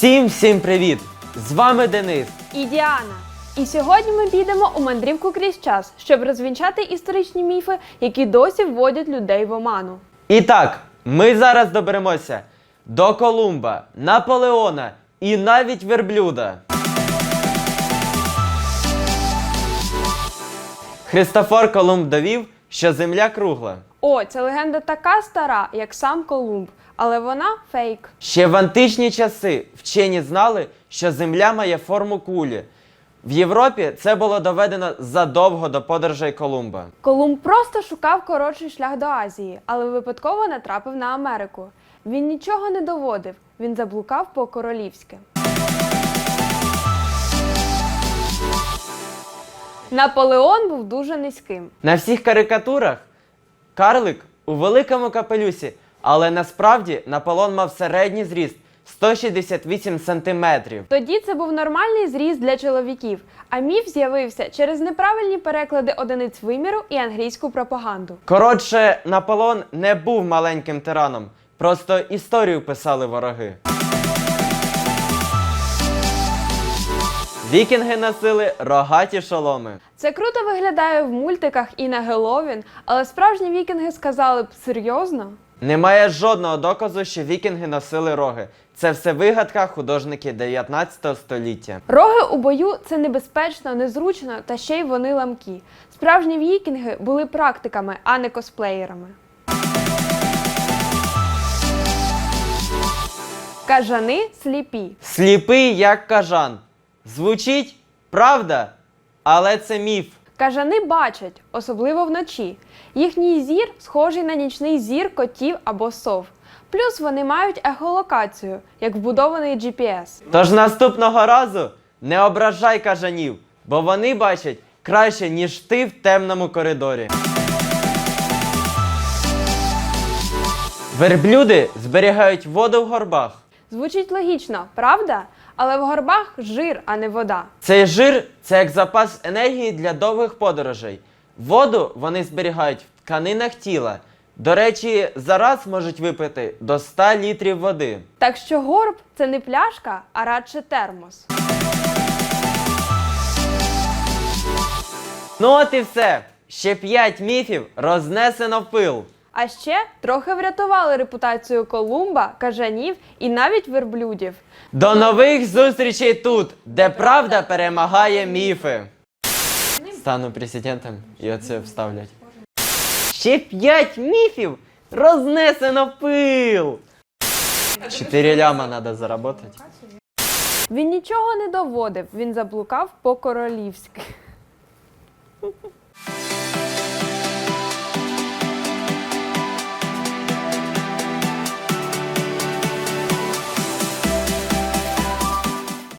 Всім всім привіт! З вами Денис. і Діана. І сьогодні ми підемо у мандрівку крізь час, щоб розвінчати історичні міфи, які досі вводять людей в оману. І так, ми зараз доберемося до Колумба, Наполеона і навіть верблюда. Христофор Колумб довів, що земля кругла. О, ця легенда така стара, як сам Колумб, але вона фейк. Ще в античні часи вчені знали, що земля має форму кулі. В Європі це було доведено задовго до подорожей Колумба. Колумб просто шукав коротший шлях до Азії, але випадково натрапив на Америку. Він нічого не доводив, він заблукав по королівськи. Наполеон був дуже низьким. На всіх карикатурах карлик у великому капелюсі, але насправді Наполеон мав середній зріст 168 сантиметрів. Тоді це був нормальний зріст для чоловіків, а міф з'явився через неправильні переклади одиниць виміру і англійську пропаганду. Коротше, Наполеон не був маленьким тираном, просто історію писали вороги. Вікінги носили рогаті шоломи. Це круто виглядає в мультиках і на Геловін, але справжні вікінги сказали б серйозно. Немає жодного доказу, що вікінги носили роги. Це все вигадка художників 19 століття. Роги у бою це небезпечно, незручно та ще й вони ламкі. Справжні вікінги були практиками, а не косплеєрами. Кажани сліпі. Сліпий як кажан. Звучить правда, але це міф. Кажани бачать, особливо вночі. Їхній зір схожий на нічний зір котів або сов. Плюс вони мають ехолокацію, як вбудований GPS. Тож наступного разу не ображай кажанів, бо вони бачать краще, ніж ти в темному коридорі. Верблюди зберігають воду в горбах. Звучить логічно, правда? Але в горбах жир, а не вода. Цей жир це як запас енергії для довгих подорожей. Воду вони зберігають в тканинах тіла. До речі, зараз можуть випити до 100 літрів води. Так що горб це не пляшка, а радше термос. Ну от і все. Ще 5 міфів рознесено в пил. А ще трохи врятували репутацію Колумба, кажанів і навіть верблюдів. До нових зустрічей тут, де правда перемагає міфи. Стану президентом і оце вставлять. Ще п'ять міфів рознесено пил. Чотири ляма треба заработати. Він нічого не доводив, він заблукав по-королівськи.